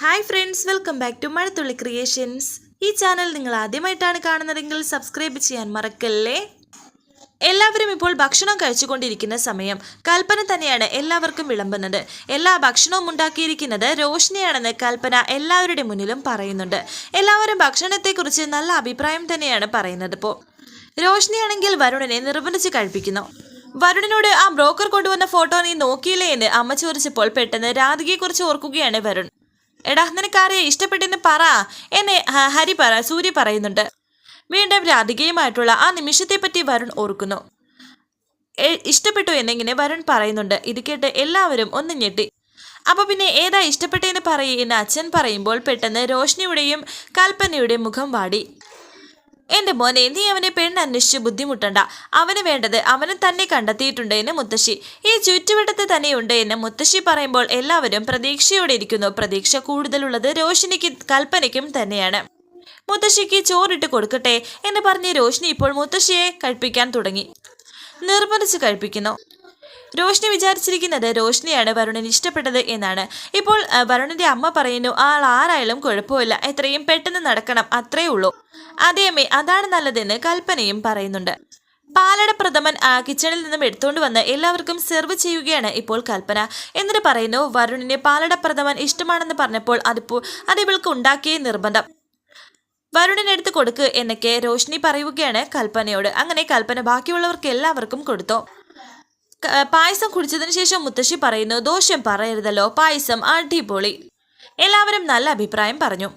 Hi friends welcome back to Mazhathulli creations ഈ channel നിങ്ങൾ ആദ്യമായിട്ടാണ് കാണുന്നതെങ്കിൽ സബ്സ്ക്രൈബ് ചെയ്യാൻ മറക്കല്ലേ? എല്ലാവരും ഇപ്പോൾ ഭക്ഷണം കഴിച്ചുകൊണ്ടിരിക്കുന്ന സമയം. കൽപ്പന തന്നെയാണ് എല്ലാവർക്കും വിളമ്പുന്നത്. എല്ലാ ഭക്ഷണവും ഉണ്ടാക്കിയിരിക്കുന്നത് രോഷിനിയാണെന്ന് കൽപ്പന എല്ലാവരുടെ മുന്നിലും പറയുന്നുണ്ട്. എല്ലാവരും ഭക്ഷണത്തെക്കുറിച്ച് നല്ല അഭിപ്രായം തന്നെയാണ് പറയുന്നത് ഇപ്പോൾ രോഷിനിയാണെങ്കിൽ വരുണനെ നിർബന്ധിച്ച് കഴിപ്പിക്കുന്നു. വരുണിനോട് ആ ബ്രോക്കർ കൊണ്ടുവന്ന ഫോട്ടോ നീ നോക്കിയില്ലേ എന്ന് അമ്മ ചോദിച്ചപ്പോൾ പെട്ടെന്ന് രാധികയെക്കുറിച്ച് ഓർക്കുകയാണ് വരുൺ. എടാ നിനക്കാരെ ഇഷ്ടപ്പെട്ടെന്ന് പറ. എന്നെ ഹരി പറ സൂര്യ പറയുന്നുണ്ട്. വീണ്ടും രാധികയുമായിട്ടുള്ള ആ നിമിഷത്തെപ്പറ്റി വരുൺ ഓർക്കുന്നു. ഇഷ്ടപ്പെട്ടു എന്നിങ്ങനെ വരുൺ പറയുന്നുണ്ട്. ഇത് കേട്ട് എല്ലാവരും ഒന്ന് ഞെട്ടി. അപ്പൊ പിന്നെ ഏതാ ഇഷ്ടപ്പെട്ടെന്ന് പറയുന്ന അച്ഛൻ പറയുമ്പോൾ പെട്ടെന്ന് രോഷ്നിയുടെയും കൽപ്പനയുടെയും മുഖം വാടി. എന്റെ മോനെ നീ അവനെ പെണ്ണന്വേഷിച്ച് ബുദ്ധിമുട്ടണ്ട. അവന് വേണ്ടത് അവനെ തന്നെ കണ്ടെത്തിയിട്ടുണ്ട് എന്ന് മുത്തശ്ശി. ഈ ചുറ്റുവട്ടത്ത് തന്നെയുണ്ട് എന്ന് മുത്തശ്ശി പറയുമ്പോൾ എല്ലാവരും പ്രതീക്ഷയോടെ ഇരിക്കുന്നു. പ്രതീക്ഷ കൂടുതലുള്ളത് രോഷിനിക്ക് കൽപ്പനയ്ക്കും തന്നെയാണ്. മുത്തശ്ശിക്ക് ചോറിട്ട് കൊടുക്കട്ടെ എന്ന് പറഞ്ഞ് രോഷിനി ഇപ്പോൾ മുത്തശ്ശിയെ കഴിപ്പിക്കാൻ തുടങ്ങി. നിർബന്ധിച്ച് കഴിപ്പിക്കുന്നു. രോഷിനി വിചാരിച്ചിരിക്കുന്നത് രോഷിനിയാണ് വരുണിന് ഇഷ്ടപ്പെട്ടത് എന്നാണ്. ഇപ്പോൾ വരുണന്റെ അമ്മ പറയുന്നു ആൾ ആരായാലും കുഴപ്പമില്ല. എത്രയും പെട്ടെന്ന് നടക്കണം. അത്രേ ഉള്ളൂ. അതേമേ അതാണ് നല്ലതെന്ന് കൽപ്പനയും പറയുന്നുണ്ട്. പാലട പ്രഥമൻ ആ കിച്ചണിൽ നിന്നും എടുത്തുകൊണ്ട് വന്ന് എല്ലാവർക്കും സെർവ് ചെയ്യുകയാണ് ഇപ്പോൾ കൽപ്പന. എന്നിട്ട് പറയുന്നു വരുണിന് പാലട പ്രഥമൻ ഇഷ്ടമാണെന്ന് പറഞ്ഞപ്പോൾ അതിപ്പോൾ അത് ഇവൾക്ക് ഉണ്ടാക്കിയേ നിർബന്ധം. വരുണിനെടുത്ത് കൊടുക്ക് എന്നൊക്കെ രോഷിനി പറയുകയാണ് കൽപ്പനയോട്. അങ്ങനെ കൽപ്പന ബാക്കിയുള്ളവർക്ക് എല്ലാവർക്കും കൊടുത്തു. പായസം കുടിച്ചതിന് ശേഷം മുത്തശ്ശി പറയുന്നു ദോഷം പറയരുതല്ലോ പായസം അടിപൊളി. എല്ലാവരും നല്ല അഭിപ്രായം പറഞ്ഞു.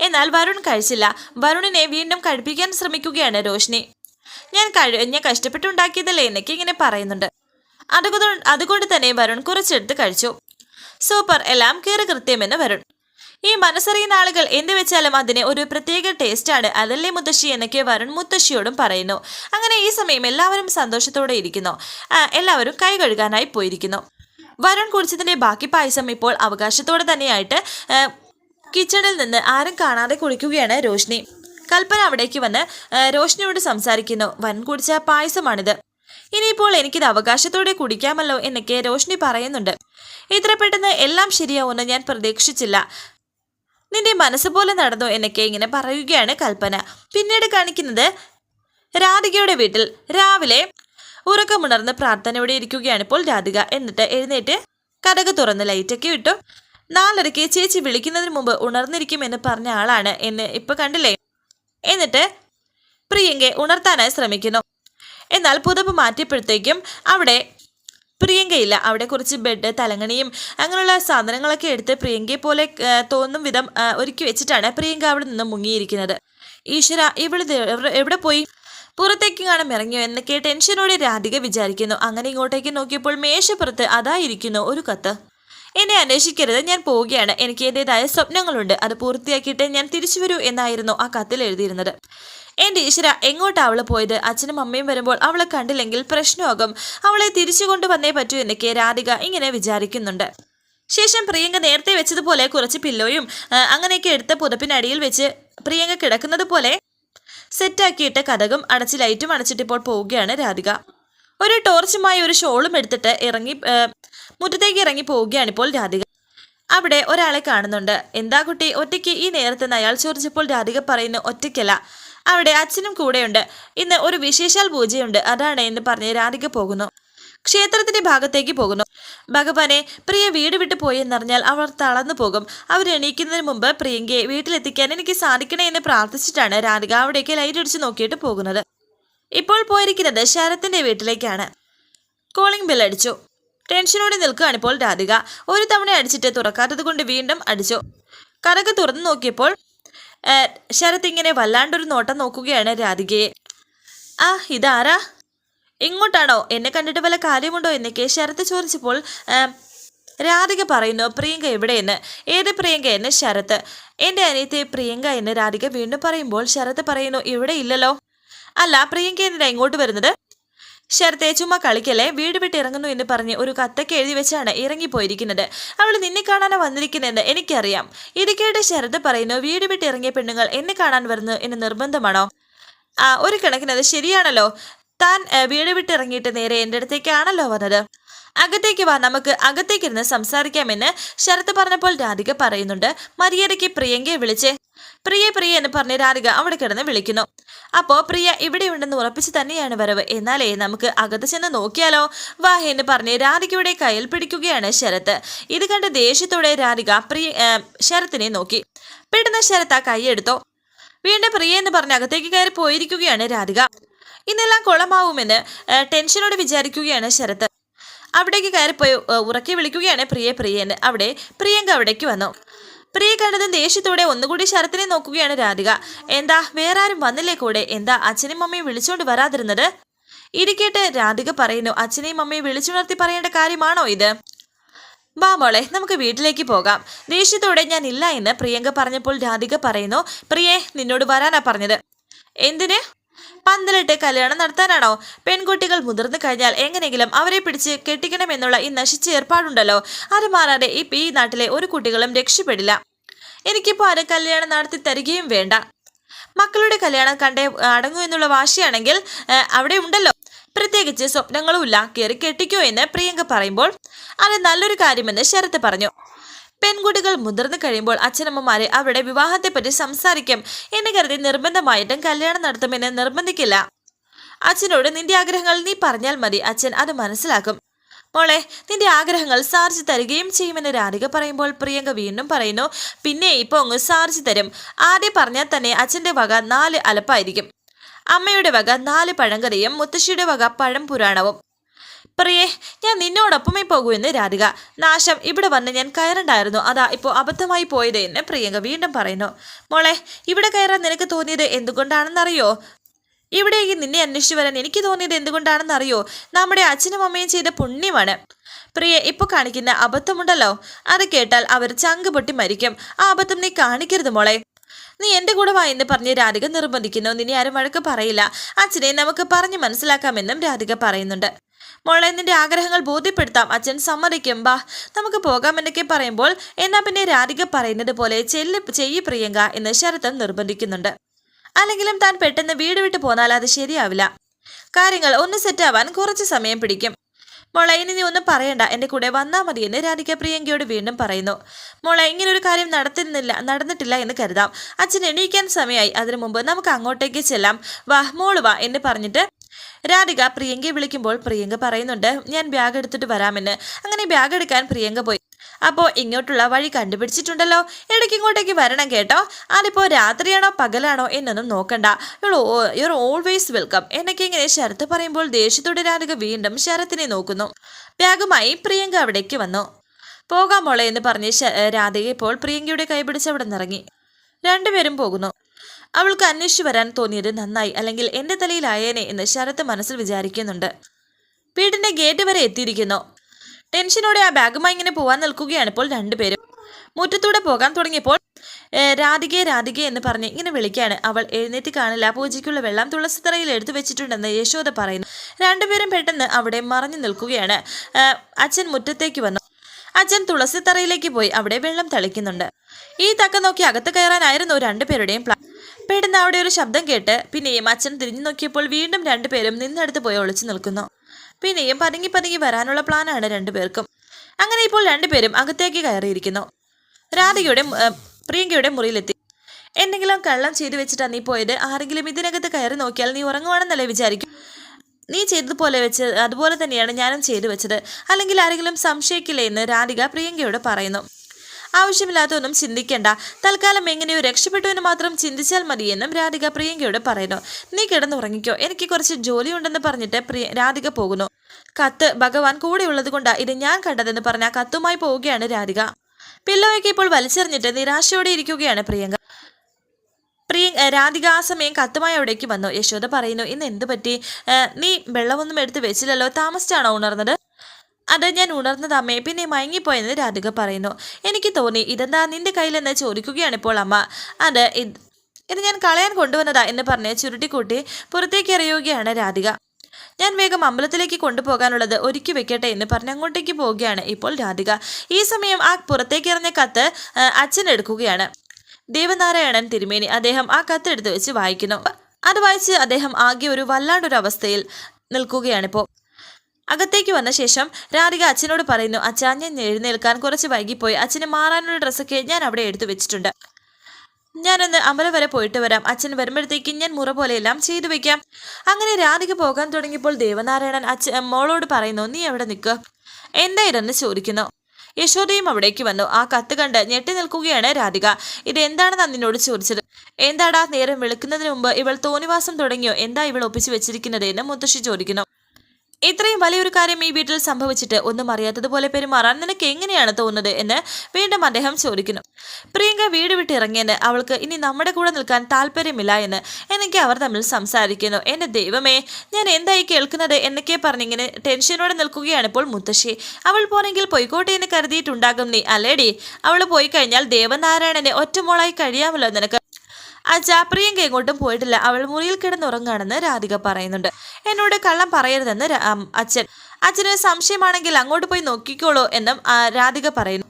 എന്നാൽ വരുൺ കഴിച്ചില്ല. വരുണിനെ വീണ്ടും കഴിപ്പിക്കാൻ ശ്രമിക്കുകയാണ് രോഷിനി. ഞാൻ കഴിഞ്ഞ കഷ്ടപ്പെട്ടുണ്ടാക്കിയതല്ലേ എന്നൊക്കെ ഇങ്ങനെ പറയുന്നുണ്ട്. അതുകൊണ്ട് അതുകൊണ്ട് തന്നെ വരുൺ കുറച്ചെടുത്ത് കഴിച്ചു. സൂപ്പർ എല്ലാം കീറി കൃത്യമെന്ന് വരുൺ. ഈ മനസ്സറിയുന്ന ആളുകൾ എന്ത് വെച്ചാലും അതിന് ഒരു പ്രത്യേക ടേസ്റ്റാണ് അതല്ലേ മുത്തശ്ശി എന്നൊക്കെ വരുൺ മുത്തശ്ശിയോടും പറയുന്നു. അങ്ങനെ ഈ സമയം എല്ലാവരും സന്തോഷത്തോടെ ഇരിക്കുന്നു. എല്ലാവരും കൈ കഴുകാനായി പോയിരിക്കുന്നു. വരുൺ കുടിച്ചതിന്റെ ബാക്കി പായസം ഇപ്പോൾ അവകാശത്തോടെ തന്നെയായിട്ട് കിച്ചണിൽ നിന്ന് ആരും കാണാതെ കുളിക്കുകയാണ് രോഷ്നി. കൽപ്പന അവിടേക്ക് വന്ന് രോഷ്നിയോട് സംസാരിക്കുന്നു. വൻ കുടിച്ച പായസമാണിത്. ഇനിയിപ്പോൾ എനിക്കിത് അവകാശത്തോടെ കുടിക്കാമല്ലോ എന്നൊക്കെ രോഷ്നി പറയുന്നുണ്ട്. ഇത്ര പെട്ടെന്ന് എല്ലാം ശരിയാവുമെന്ന് ഞാൻ പ്രതീക്ഷിച്ചില്ല. നിന്റെ മനസ്സ് പോലെ നടന്നു എന്നൊക്കെ ഇങ്ങനെ പറയുകയാണ് കൽപ്പന. പിന്നീട് കാണിക്കുന്നത് രാധികയുടെ വീട്ടിൽ രാവിലെ ഉറക്കമുണർന്ന് പ്രാർത്ഥനയോടെ ഇരിക്കുകയാണ് ഇപ്പോൾ രാധിക. എന്നിട്ട് എഴുന്നേറ്റ് കടക് തുറന്ന് ലൈറ്റൊക്കെ ഇട്ടു. നാലരയ്ക്ക് ചേച്ചി വിളിക്കുന്നതിന് മുമ്പ് ഉണർന്നിരിക്കുമെന്ന് പറഞ്ഞ ആളാണ് എന്ന് ഇപ്പൊ കണ്ടില്ലേ? എന്നിട്ട് പ്രിയങ്കയെ ഉണർത്താനായി ശ്രമിക്കുന്നു. എന്നാൽ പുതപ്പ് മാറ്റിയപ്പോഴത്തേക്കും അവിടെ പ്രിയങ്കയില്ല. അവിടെ കുറച്ച് ബെഡ് തലങ്ങണിയും അങ്ങനെയുള്ള സാധനങ്ങളൊക്കെ എടുത്ത് പ്രിയങ്കയെ പോലെ തോന്നും വിധം ഒരുക്കി വെച്ചിട്ടാണ് പ്രിയങ്ക അവിടെ നിന്ന് മുങ്ങിയിരിക്കുന്നത്. ഈശ്വര ഇവിടെ എവിടെ- പോയി? പുറത്തേക്ക് കാണാൻ ഇറങ്ങിയോ എന്നൊക്കെ ടെൻഷനോടെ രാധിക വിചാരിക്കുന്നു. അങ്ങനെ ഇങ്ങോട്ടേക്ക് നോക്കിയപ്പോൾ മേശപ്പുറത്ത് അതായിരിക്കുന്നു ഒരു കത്ത്. എന്നെ അന്വേഷിക്കരുത് ഞാൻ പോവുകയാണ്. എനിക്ക് എന്റെതായ സ്വപ്നങ്ങളുണ്ട്. അത് പൂർത്തിയാക്കിയിട്ട് ഞാൻ തിരിച്ചു വരൂ എന്നായിരുന്നു ആ കത്തിൽ എഴുതിയിരുന്നത്. എന്റെ ഈശ്വര എങ്ങോട്ടാ അവൾ പോയത്? അച്ഛനും അമ്മയും വരുമ്പോൾ അവളെ കണ്ടില്ലെങ്കിൽ പ്രശ്നമാകും. അവളെ തിരിച്ചു കൊണ്ടുവന്നേ പറ്റൂ എന്നൊക്കെ രാധിക ഇങ്ങനെ വിചാരിക്കുന്നുണ്ട്. ശേഷം പ്രിയങ്ക നേരത്തെ വെച്ചതുപോലെ കുറച്ച് പില്ലോയും അങ്ങനെയൊക്കെ എടുത്ത പുതപ്പിനടിയിൽ വെച്ച് പ്രിയങ്ക കിടക്കുന്നത് പോലെ സെറ്റാക്കിയിട്ട് കഥകും അടച്ച് ലൈറ്റും അടച്ചിട്ട് ഇപ്പോൾ പോവുകയാണ് രാധിക. ഒരു ടോർച്ചുമായി ഒരു ഷോളും എടുത്തിട്ട് ഇറങ്ങി മുറ്റത്തേക്ക് ഇറങ്ങി പോവുകയാണ് ഇപ്പോൾ രാധിക. അവിടെ ഒരാളെ കാണുന്നുണ്ട്. എന്താ കുട്ടി? ഒറ്റയ്ക്ക് ഈ നേരത്തെ അയാൾ ചോദിച്ചപ്പോൾ രാധിക പറയുന്നു ഒറ്റയ്ക്കല്ല. അവിടെ അച്ഛനും കൂടെയുണ്ട്. ഇന്ന് ഒരു വിശേഷാൽ പൂജയുണ്ട്. അതാണ് എന്ന് പറഞ്ഞ് രാധിക പോകുന്നു. ക്ഷേത്രത്തിന്റെ ഭാഗത്തേക്ക് പോകുന്നു. ഭഗവാനെ പ്രിയ വീട് വിട്ടു പോയി എന്നറിഞ്ഞാൽ അവർ തളർന്നു പോകും. അവർ എണീക്കുന്നതിന് മുമ്പ് പ്രിയങ്കയെ വീട്ടിലെത്തിക്കാൻ എനിക്ക് സാധിക്കണേ എന്ന് പ്രാർത്ഥിച്ചിട്ടാണ് രാധിക അവിടേക്ക് ലൈറ്റ് അടിച്ച് നോക്കിയിട്ട് പോകുന്നത്. ഇപ്പോൾ പോയിരിക്കുന്നത് ശരത്തിന്റെ വീട്ടിലേക്കാണ്. കോളിംഗ് ബെൽ അടിച്ചു. ടെൻഷനോടെ നിൽക്കുകയാണ് ഇപ്പോൾ രാധിക. ഒരു തവണ അടിച്ചിട്ട് തുറക്കാത്തത് കൊണ്ട് വീണ്ടും അടിച്ചു. കഥക് തുറന്നു നോക്കിയപ്പോൾ ശരത് ഇങ്ങനെ വല്ലാണ്ടൊരു നോട്ടം നോക്കുകയാണ് രാധികയെ. ആ ഇതാരാ? ഇങ്ങോട്ടാണോ? എന്നെ കണ്ടിട്ട് വല്ല കാര്യമുണ്ടോ എന്നൊക്കെ ശരത്ത് ചോദിച്ചപ്പോൾ രാധിക പറയുന്നു പ്രിയങ്ക എവിടെയെന്ന്? ഏത് പ്രിയങ്ക? എന്ന് ശരത്ത് എന്റെ അനിയത്തെ പ്രിയങ്ക എന്ന് രാധിക വീണ്ടും പറയുമ്പോൾ ശരത്ത് പറയുന്നു ഇവിടെ ഇല്ലല്ലോ. അല്ല പ്രിയങ്ക എന്തിനാ ഇങ്ങോട്ട് വരുന്നത്? ശരത്തെ ചുമ്മാ കളിക്കല്ലേ? വീട് വിട്ട് ഇറങ്ങുന്നു എന്ന് പറഞ്ഞ് ഒരു കത്തൊക്കെ എഴുതി വെച്ചാണ് ഇറങ്ങിപ്പോയിരിക്കുന്നത്. അവൾ നിന്നെ കാണാനാ വന്നിരിക്കുന്നതെന്ന് എനിക്കറിയാം. ഇത് കേട്ട് ശരത് പറയുന്നു വീട് വിട്ട് ഇറങ്ങിയ പെണ്ണുങ്ങൾ എന്നെ കാണാൻ വരുന്നു എന്ന് നിർബന്ധമാണോ? ആ ഒരു കണക്കിന് അത് ശരിയാണല്ലോ. താൻ വീട് വിട്ട് ഇറങ്ങിയിട്ട് നേരെ എന്റെ അടുത്തേക്കാണല്ലോ വന്നത്. അകത്തേക്ക് വാ നമുക്ക് അകത്തേക്കിരുന്ന് സംസാരിക്കാമെന്ന് ശരത് പറഞ്ഞപ്പോൾ രാധിക പറയുന്നുണ്ട് മര്യാദയ്ക്ക് പ്രിയങ്കയെ വിളിച്ചേ. പ്രിയ പ്രിയ എന്ന് പറഞ്ഞ് രാധിക അവിടെ കിടന്ന് വിളിക്കുന്നു. അപ്പോ പ്രിയ ഇവിടെ ഇവിടെയുണ്ടെന്ന് ഉറപ്പിച്ച് തന്നെയാണ് വരവ്. എന്നാലേ നമുക്ക് അകത്ത് ചെന്ന് നോക്കിയാലോ? വാ എന്ന് പറഞ്ഞ് രാധികയുടെ കയ്യിൽ പിടിക്കുകയാണ് ശരത്ത്. ഇത് കണ്ട് ദേഷ്യത്തോടെ രാധിക പ്രിയ ശരത്തിനെ നോക്കി. പെട്ടെന്ന് ശരത്ത് ആ കൈയെടുത്തോ വീണ്ടും പ്രിയ എന്ന് പറഞ്ഞ് അകത്തേക്ക് കയറി പോയിരിക്കുകയാണ് രാധിക. ഇന്നെല്ലാം കുളമാവുമെന്ന് ടെൻഷനോട് വിചാരിക്കുകയാണ് ശരത്ത്. അവിടേക്ക് കയറിപ്പോയി ഉറക്കി വിളിക്കുകയാണ് പ്രിയ പ്രിയന് അവിടെ പ്രിയങ്ക അവിടേക്ക് വന്നു. പ്രിയ കണ്ടതും ദേഷ്യത്തോടെ ഒന്നുകൂടി ശരത്തിനെ നോക്കുകയാണ് രാധിക. എന്താ വേറെ ആരും വന്നില്ലേ കൂടെ? എന്താ അച്ഛനും അമ്മയും വിളിച്ചോണ്ട് വരാതിരുന്നത്? ഇരിക്കട്ട് രാധിക പറയുന്നു അച്ഛനെയും അമ്മയും വിളിച്ചുണർത്തി പറയേണ്ട കാര്യമാണോ ഇത്? വാ മോളെ നമുക്ക് വീട്ടിലേക്ക് പോകാം. ദേഷ്യത്തോടെ ഞാൻ ഇല്ല എന്ന് പ്രിയങ്ക പറഞ്ഞപ്പോൾ രാധിക പറയുന്നു പ്രിയേ നിന്നോട് വരാനാ പറഞ്ഞത്. എന്തിന്? പന്തലിട്ട് കല്യാണം നടത്താനാണോ? പെൺകുട്ടികൾ മുതിർന്നു കഴിഞ്ഞാൽ എങ്ങനെയെങ്കിലും അവരെ പിടിച്ച് കെട്ടിക്കണമെന്നുള്ള ഈ നശിച്ച ഏർപ്പാടുണ്ടല്ലോ. അത് മാറാതെ ഈ ഈ നാട്ടിലെ ഒരു കുട്ടികളും രക്ഷപ്പെടില്ല. എനിക്കിപ്പോൾ ആരും കല്യാണം നടത്തി തരികയും വേണ്ട. മക്കളുടെ കല്യാണം കണ്ടേ അടങ്ങൂ എന്നുള്ള വാശിയാണെങ്കിൽ അവിടെ ഉണ്ടല്ലോ. പ്രത്യേകിച്ച് സ്വപ്നങ്ങളുമില്ല കയറി കെട്ടിക്കോ എന്ന് പ്രിയങ്ക പറയുമ്പോൾ അത് നല്ലൊരു കാര്യമെന്ന് ശരത്ത് പറഞ്ഞു. പെൺകുട്ടികൾ മുതിർന്നു കഴിയുമ്പോൾ അച്ഛനമ്മമാരെ അവരുടെ വിവാഹത്തെപ്പറ്റി സംസാരിക്കും എന്ന് കരുതി നിർബന്ധമായിട്ടും കല്യാണം നടത്തുമെന്ന് നിർബന്ധിക്കില്ല. അച്ഛനോട് നിന്റെ ആഗ്രഹങ്ങൾ നീ പറഞ്ഞാൽ മതി അച്ഛൻ അത് മനസ്സിലാക്കും. മോളെ നിന്റെ ആഗ്രഹങ്ങൾ സാധിച്ചു തരികയും ചെയ്യുമെന്ന് രാധിക പറയുമ്പോൾ പ്രിയങ്ക വീണ്ടും പറയുന്നു പിന്നെ ഇപ്പൊ അങ്ങ് സാധിച്ചു തരും. ആദ്യം പറഞ്ഞാൽ തന്നെ അച്ഛന്റെ വക നാല് അലപ്പായിരിക്കും. അമ്മയുടെ വക നാല് പഴങ്കറിയും മുത്തശ്ശിയുടെ വക പഴം പുരാണവും. പ്രിയേ ഞാൻ നിന്നോടൊപ്പമേ പോകൂ എന്ന് രാധിക. നാശം ഇവിടെ വന്ന് ഞാൻ കയറണ്ടായിരുന്നു. അതാ ഇപ്പോൾ അബദ്ധമായി പോയത് എന്ന് പ്രിയങ്ക വീണ്ടും പറയുന്നു. മോളെ ഇവിടെ കയറാൻ നിനക്ക് തോന്നിയത് എന്തുകൊണ്ടാണെന്നറിയോ? ഇവിടേക്ക് നിന്നെ അന്വേഷിച്ചു വരാൻ എനിക്ക് തോന്നിയത് എന്തുകൊണ്ടാണെന്നറിയോ? നമ്മുടെ അച്ഛനും അമ്മയും ചെയ്ത പുണ്യമാണ്. പ്രിയ ഇപ്പൊ കാണിക്കുന്ന അബദ്ധമുണ്ടല്ലോ. അത് കേട്ടാൽ അവർ ചങ്ക് പൊട്ടി മരിക്കും. ആ അബദ്ധം നീ കാണിക്കരുത് മോളെ. നീ എന്റെ കൂടെ വാ എന്ന് പറഞ്ഞ് രാധിക നിർബന്ധിക്കുന്നു. നിന്നെ ആരും വഴക്ക് പറയില്ല. അച്ഛനെ നമുക്ക് പറഞ്ഞു മനസ്സിലാക്കാമെന്നും രാധിക പറയുന്നുണ്ട്. മോളെ നിന്റെ ആഗ്രഹങ്ങൾ ബോധ്യപ്പെടുത്താം. അച്ഛൻ സമ്മതിക്കും. ബാ നമുക്ക് പോകാം എന്നൊക്കെ പറയുമ്പോൾ എന്നാ പിന്നെ രാധിക പറയുന്നത് പോലെ ചെല്ല് ചെയ്യ് പ്രിയങ്ക എന്ന് ശരത്ത് നിർബന്ധിക്കുന്നുണ്ട്. അല്ലെങ്കിലും താൻ പെട്ടെന്ന് വീട് വിട്ടു പോന്നാൽ അത് ശരിയാവില്ല. കാര്യങ്ങൾ ഒന്ന് സെറ്റാവാൻ കുറച്ച് സമയം പിടിക്കും. മോളെ ഇനി നീ ഒന്നും പറയണ്ട. എന്റെ കൂടെ വന്നാൽ മതിയെന്ന് രാധിക പ്രിയങ്കയോട് വീണ്ടും പറയുന്നു. മോളെ ഒരു കാര്യം നടത്തുന്നില്ല നടന്നിട്ടില്ല എന്ന് കരുതാം. അച്ഛൻ എണീക്കാൻ സമയമായി അതിനു മുമ്പ് നമുക്ക് അങ്ങോട്ടേക്ക് ചെല്ലാം. വാ മോൾ വാ എന്ന് പറഞ്ഞിട്ട് രാധിക പ്രിയങ്കയെ വിളിക്കുമ്പോൾ പ്രിയങ്ക പറയുന്നുണ്ട് ഞാൻ ബാഗ് എടുത്തിട്ട് വരാമെന്ന്. അങ്ങനെ ബാഗ് എടുക്കാൻ പ്രിയങ്ക പോയി. അപ്പോൾ ഇങ്ങോട്ടുള്ള വഴി കണ്ടുപിടിച്ചിട്ടുണ്ടല്ലോ. ഇടയ്ക്ക് ഇങ്ങോട്ടേക്ക് വരണം കേട്ടോ. അതിപ്പോൾ രാത്രിയാണോ പകലാണോ എന്നൊന്നും നോക്കണ്ട. യുവർ ഓൾവേസ് വെൽക്കം എന്നൊക്കെ ഇങ്ങനെ ശരത്ത് പറയുമ്പോൾ ദേഷ്യത്തോടെ രാധിക വീണ്ടും ശരത്തിനെ നോക്കുന്നു. ബാഗുമായി പ്രിയങ്ക അവിടേക്ക് വന്നു. പോകാം മോളെ എന്ന് പറഞ്ഞ് രാധിക ഇപ്പോൾ പ്രിയങ്കയുടെ കൈപിടിച്ച് അവിടെ നിന്നിറങ്ങി. രണ്ടുപേരും പോകുന്നു. അവൾക്ക് അന്വേഷിച്ചു വരാൻ തോന്നിയത് നന്നായി അല്ലെങ്കിൽ എന്റെ തലയിലായേനെ എന്ന് ശരത്ത് മനസ്സിൽ വിചാരിക്കുന്നുണ്ട്. വീടിന്റെ ഗേറ്റ് വരെ എത്തിയിരിക്കുന്നു. ടെൻഷനോടെ ആ ബാഗുമായി ഇങ്ങനെ പോവാൻ നിൽക്കുകയാണ് ഇപ്പോൾ രണ്ടുപേരും. മുറ്റത്തൂടെ പോകാൻ തുടങ്ങിയപ്പോൾ രാധികെ രാധികയെ എന്ന് പറഞ്ഞ് ഇങ്ങനെ വിളിക്കാണ് അവൾ എഴുന്നേറ്റ് കാണില്ല. പൂജയ്ക്കുള്ള വെള്ളം തുളസിത്തറയിൽ എടുത്തു വെച്ചിട്ടുണ്ടെന്ന് യശോദ പറയുന്നു. രണ്ടുപേരും പെട്ടെന്ന് അവിടെ മറഞ്ഞു നിൽക്കുകയാണ്. അച്ഛൻ മുറ്റത്തേക്ക് വന്നു. അച്ഛൻ തുളസിത്തറയിലേക്ക് പോയി അവിടെ വെള്ളം തളിക്കുന്നുണ്ട്. ഈ തക്ക നോക്കി അകത്ത് കയറാനായിരുന്നു രണ്ടുപേരുടെയും പെട്ടെന്ന് അവിടെ ഒരു ശബ്ദം കേട്ട് പിന്നെയും അച്ഛൻ തിരിഞ്ഞു നോക്കിയപ്പോൾ വീണ്ടും രണ്ടുപേരും നിന്നടുത്ത് പോയി ഒളിച്ചു നിൽക്കുന്നു. പിന്നെയും പതുങ്ങി പതുങ്ങി വരാനുള്ള പ്ലാനാണ് രണ്ടുപേർക്കും അങ്ങനെ ഇപ്പോൾ രണ്ടുപേരും അകത്തേക്ക് കയറിയിരിക്കുന്നു. രാധികയുടെ പ്രിയങ്കയുടെ മുറിയിലെത്തി. എന്തെങ്കിലും കള്ളം ചെയ്തു വെച്ചിട്ടാ നീ പോയത്? ആരെങ്കിലും ഇതിനകത്ത് കയറി നോക്കിയാൽ നീ ഉറങ്ങുവാണെന്നല്ലേ വിചാരിക്കും? നീ ചെയ്തതുപോലെ വെച്ച് അതുപോലെ തന്നെയാണ് ഞാനും ചെയ്തു വെച്ചത്. അല്ലെങ്കിൽ ആരെങ്കിലും സംശയിക്കില്ലേ എന്ന് രാധിക പ്രിയങ്കയോട് പറയുന്നു. ആവശ്യമില്ലാത്തൊന്നും ചിന്തിക്കേണ്ട. തൽക്കാലം എങ്ങനെയോ രക്ഷപ്പെട്ടുവെന്ന് മാത്രം ചിന്തിച്ചാൽ മതിയെന്നും രാധിക പ്രിയങ്കയോട് പറയുന്നു. നീ കിടന്നുറങ്ങിക്കോ. എനിക്ക് കുറച്ച് ജോലിയുണ്ടെന്ന് പറഞ്ഞിട്ട് പ്രിയ രാധിക പോകുന്നു. കത്ത് ഭഗവാൻ കൂടെ ഉള്ളത് കൊണ്ടാ ഇത് ഞാൻ കണ്ടതെന്ന് പറഞ്ഞ കത്തുമായി പോവുകയാണ് രാധിക. പില്ലോയ്ക്ക് ഇപ്പോൾ വലിച്ചെറിഞ്ഞിട്ട് നിരാശയോടെ ഇരിക്കുകയാണ് പ്രിയങ്ക. പ്രിയ രാധിക ആ സമയം കത്തുമായി അവിടേക്ക് വന്നു. യശോദ പറയുന്നു ഇന്ന് എന്ത് പറ്റി? നീ വെള്ളമൊന്നും എടുത്ത് വെച്ചില്ലല്ലോ. താമസിച്ചാണോ ഉണർന്നത്? അത് ഞാൻ ഉണർന്നത് പിന്നെ മയങ്ങിപ്പോയെന്ന് രാധിക പറയുന്നു. എനിക്ക് തോന്നി ഇതെന്താ നിന്റെ കയ്യിലെന്ന് ചോദിക്കുകയാണ് ഇപ്പോൾ അമ്മ. അത് ഇത് ഞാൻ കളയാൻ കൊണ്ടുവന്നതാ എന്ന് പറഞ്ഞ് ചുരുട്ടിക്കൂട്ടി പുറത്തേക്ക് എറിയുകയാണ് രാധിക. ഞാൻ വേഗം അമ്പലത്തിലേക്ക് കൊണ്ടുപോകാനുള്ളത് ഒരുക്കി വെക്കട്ടെ എന്ന് പറഞ്ഞ് അങ്ങോട്ടേക്ക് പോവുകയാണ് ഇപ്പോൾ രാധിക. ഈ സമയം ആ പുറത്തേക്ക് എറിഞ്ഞ കത്ത് അച്ഛൻ എടുക്കുകയാണ്. ദേവനാരായണൻ തിരുമേനി അദ്ദേഹം ആ കത്ത് എടുത്ത് വെച്ച് വായിക്കുന്നു. അത് വായിച്ച് അദ്ദേഹം ആകെ ഒരു വല്ലാണ്ടൊരു അവസ്ഥയിൽ നിൽക്കുകയാണിപ്പോൾ അകത്തേക്ക് വന്ന ശേഷം രാധിക അച്ഛനോട് പറയുന്നു അച്ഛാ ഞാൻ എഴുന്നേൽക്കാൻ കുറച്ച് വൈകിപ്പോയി. അച്ഛന് മാറാനുള്ള ഡ്രസ്സൊക്കെ ഞാൻ അവിടെ എടുത്തു വെച്ചിട്ടുണ്ട്. ഞാനൊന്ന് അമല വരെ പോയിട്ട് വരാം. അച്ഛൻ വരുമ്പോഴത്തേക്കും ഞാൻ മുറ പോലെയെല്ലാം ചെയ്തു വെക്കാം. അങ്ങനെ രാധിക പോകാൻ തുടങ്ങിയപ്പോൾ ദേവനാരായണൻ അച്ഛൻ മോളോട് പറയുന്നു നീ എവിടെ നിൽക്കുക എന്തായിരുന്ന് ചോദിക്കുന്നു. യശോദയും അവിടേക്ക് വന്നു. ആ കത്ത് കണ്ട് ഞെട്ടി നിൽക്കുകയാണ് രാധിക. ഇത് എന്താണ് നിന്നോട് ചോദിച്ചത്? എന്താടാ നേരം വെളുക്കുന്നതിന് മുമ്പ് ഇവൾ തോന്നിവാസം തുടങ്ങിയോ? എന്താ ഇവൾ ഒപ്പിച്ചു വെച്ചിരിക്കുന്നത്? എന്ന് മുത്തശ്ശി ചോദിക്കുന്നു. ഇത്രയും വലിയൊരു കാര്യം ഈ വീട്ടിൽ സംഭവിച്ചിട്ട് ഒന്നും അറിയാത്തതുപോലെ പെരുമാറാൻ നിനക്ക് എങ്ങനെയാണ് തോന്നുന്നത് എന്ന് വീണ്ടും അദ്ദേഹം ചോദിക്കുന്നു. പ്രിയങ്ക വീട് വിട്ടിറങ്ങിയെന്ന് അവൾക്ക് ഇനി നമ്മുടെ കൂടെ നിൽക്കാൻ താല്പര്യമില്ല എന്ന് എനിക്ക് അവർ തമ്മിൽ സംസാരിക്കുന്നു. എന്റെ ദൈവമേ ഞാൻ എന്തായി കേൾക്കുന്നത് എന്നൊക്കെ പറഞ്ഞിങ്ങനെ ടെൻഷനോടെ നിൽക്കുകയാണ് ഇപ്പോൾ മുത്തശ്ശി. അവൾ പോണെങ്കിൽ പൊയ്ക്കോട്ടെ എന്ന് കരുതിയിട്ടുണ്ടാകും നീ അല്ലേടി? അവൾ പോയി കഴിഞ്ഞാൽ ദേവനാരായണനെ ഒറ്റമോളായി കഴിയാമല്ലോ നിനക്ക്. അച്ഛാ പ്രിയങ്ക എങ്ങോട്ടും പോയിട്ടില്ല. അവൾ മുറിയിൽ കിടന്നുറങ്ങാണെന്ന് രാധിക പറയുന്നുണ്ട്. എന്നോട് കള്ളം പറയരുതെന്ന് അച്ഛൻ. അച്ഛന് സംശയമാണെങ്കിൽ അങ്ങോട്ട് പോയി നോക്കിക്കോളൂ എന്നും രാധിക പറയുന്നു.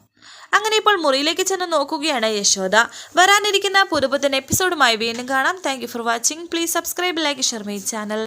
അങ്ങനെ ഇപ്പോൾ മുറിയിലേക്ക് ചെന്ന് നോക്കുകയാണ് യശോദ. വരാനിരിക്കുന്ന പുതുപുത്തൻ എപ്പിസോഡുമായി വീണ്ടും കാണാം. Thank for watching please subscribe like share channel